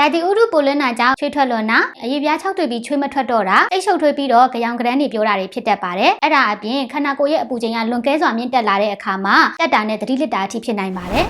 ရာသီဥတုပိုလင်းတာကြောင့်ချွေးထွက်လွန်တာအရေးပြား၆တွေ့ပြီးချွေးမထွက်တော့တာအိတ်ရှုပ်ထွေးပြီးတော့ကြောင်ကရန်းတွေပြောတာတွေဖြစ်တတ်ပါတယ်အဲ့ဒါအပြင်ခန္ဓာကိုယ်ရဲ့အပူချိန်ကလွန်ကဲစွာမြင့်တက်လာတဲ့အခါမှာတက်တာနဲ့သတိလစ်တာအထိဖြစ်နိုင်ပါတယ်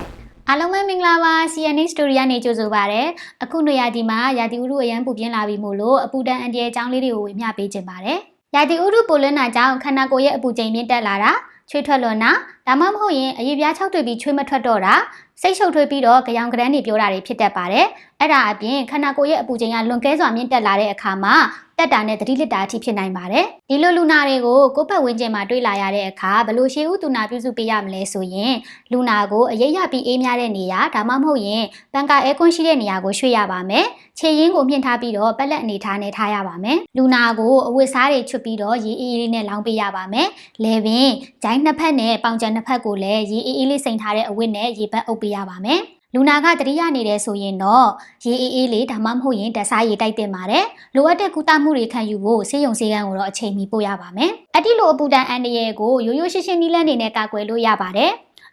အားလုံးပဲမင်္ဂလာပါ CNA Story ကနေကြိုဆိုပါရစေ။အခုနေရာဒီမှာရာသီဥတုအရန်ပူပြင်းလာပြီမို့လို့အပူဒဏ်အန်ဒီရဲ့အကြောင်းလေးတွေကိုဝေမျှပေးခြင်းပါတယ်။ရာသီဥတုပိုလင်းတာကြောင့်ခန္ဓာကိုယ်ရဲ့အပူချိန်မြင့်တက်လာတာ ချွေးထွက်လွန်တာဒါမှမဟုတ်ရင်အရေးပြား၆တွေ့ပြီးချွေးမထွက်တော့တာစိတ်ရှုပ်ထွေးပြီးတော့ကြောင်ကရန်းတွေပြောတာတွေဖြစ်တတ်ပါတယ်။အဲ့ဒါအပြင်ခန္ဓာကိုယ်ရဲ့အပူချိန်ကလွန်ကဲစွာမြင့်တက်လာတဲ့အခါမှာတက်တာနဲ့သတိလစ်တာအထိဖြစ်နိုင်ပါတယ်။ဒီလိုလူနာတွေကိုကိုယ့်ဘက်ဝန်းကျင်မှာတွေ့လာရတဲ့အခါဘယ်လိုရှေးဥတူနာပြုစုပေးရမလဲဆိုရင်လူနာကိုအရေးရပြီးအေးမြတဲ့နေရာဒါမှမဟုတ်ရင်ပန်ကာအဲကွန်းရှိတဲ့နေရာကိုရွှေ့ရပါမယ်။ ခြေရင်းကိုမြင့်ထားပြီးတော့ပက်လက်အနေထားနဲ့ထားရပါမယ်။လူနာကိုအဝတ်စားတွေချွတ်ပြီးတော့ရေအေးအေးလေးနဲ့လောင်းပေးရပါမယ်။လေပင်ဂျိုင်းနှစ်ဖက်နဲ့ပေါင်ချံနှစ်ဖက်ကိုလည်းရေအေးအေးလေးစိန်ထားတဲ့အဝတ်နဲ့ရေပတ်အုပ်ပေးရပါမယ်။လူနာကတတိယနေတယ်ဆိုရင်တော့ရေအေးအေးလေးဒါမှမဟုတ်ရင်ဓာတ်စားရေတိုက်တင်ပါတယ်လိုအပ်တဲ့ကုသမှုတွေခံယူဖို့ဆေးရုံဆေးကန်းကိုတော့အချိန်မီပို့ရပါမယ်အတိလိုအပူဒဏ်အန်တရယ်ကိုရိုးရိုးရှင်းရှင်းနီးလန်းနေနဲ့ကာကွယ်လို့ရပါတယ်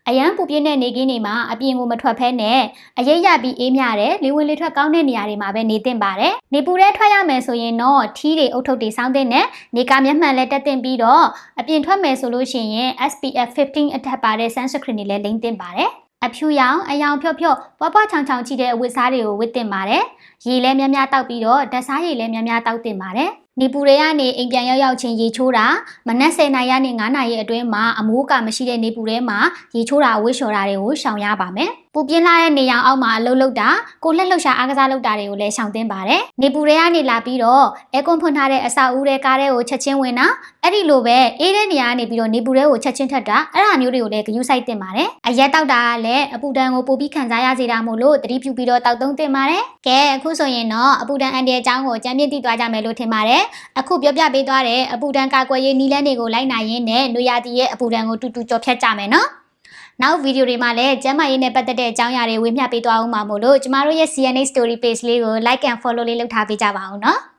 အရန်ပူပြင်းတဲ့နေကင်းတွေမှာအပြင်ကိုမထွက်ဖဲနဲ့အရေးရပြီးအေးမြတဲ့လေဝင်လေထွက်ကောင်းတဲ့နေရာတွေမှာပဲနေသင့်ပါတယ်။နေပူတဲ့ထွက်ရမယ်ဆိုရင်တော့ထီးတွေအုတ်ထုပ်တွေစောင်းတဲ့နဲ့နေကမျက်မှန်လည်းတက်တင်ပြီးတော့အပြင်ထွက်မယ်ဆိုလို့ရှိရင် SPF 15အထက်ပါတဲ့ sunscreen တွေလည်းလိမ့်သင့်ပါတယ်။အဖြူရောင်အယောင်ဖြော့ဖြော့ပွားပွားချောင်ချောင်ချီတဲ့အဝတ်စားတွေကိုဝတ်တင်ပါတယ်။ရေလည်းများများတောက်ပြီးတော့ဓာတ်စားရေလည်းများများတောက်တင်ပါတယ်။ နေပူတွေကနေအိမ်ပြန်ရောက်ရောက်ချင်းရေချိုးတာမနက်10နာရီကနေ9နာရီအတွင်းမှာအမိုးကမရှိတဲ့နေပူထဲမှာရေချိုးတာဝှေ့လျှော်တာတွေကိုရှောင်ရပါမယ်။ ပူပြင်းလာတဲ့နေရောင်အောက်မှာအလုပ်လုပ်တာကိုလက်လှုပ်ရှားအားကစားလုပ်တာတွေကိုလည်းရှောင်သင့်ပါတယ်။နေပူတွေကနေလာပြီးတော့အဲကွန်ဖွင့်ထားတဲ့အစာဦးတဲ့ကားတဲ့ကိုချက်ချင်းဝင်တာအဲ့ဒီလိုပဲအေးတဲ့နေရာကနေပြီးတော့နေပူတဲ့ကိုချက်ချင်းထက်တာအဲ့ဒါမျိုးတွေကိုလည်းဂရုစိုက်သင့်ပါတယ်။အရက်တောက်တာကလည်းအပူဒဏ်ကိုပိုပြီးခံစားရစေတာမို့လို့တတိပြုပြီးတော့တောက်သုံးသင့်ပါတယ်။ကဲအခုဆိုရင်တော့အပူဒဏ်အန်ဒီရဲ့အကြောင်းကိုအကြံပြသိသွားကြမယ်လို့ထင်ပါတယ်။အခုပြောပြပေးသွားတဲ့အပူဒဏ်ကာကွယ်ရေးနည်းလမ်းတွေကိုလိုက်နိုင်ရင်းနဲ့နွေရာသီရဲ့အပူဒဏ်ကိုတူတူကြော်ဖြတ်ကြမယ်နော်။ နောက်ဗီဒီယိုတွေမှာလည်းကျမ်းမာရေးနဲ့ပတ်သက်တဲ့အကြောင်းအရာတွေဝေမျှပေးသွားအောင်ပါမို့လို့ကျမတို့ရဲ့ CNA Story Page လေးကို like and follow လေးလုပ်ထားပေးကြပါအောင်နော်။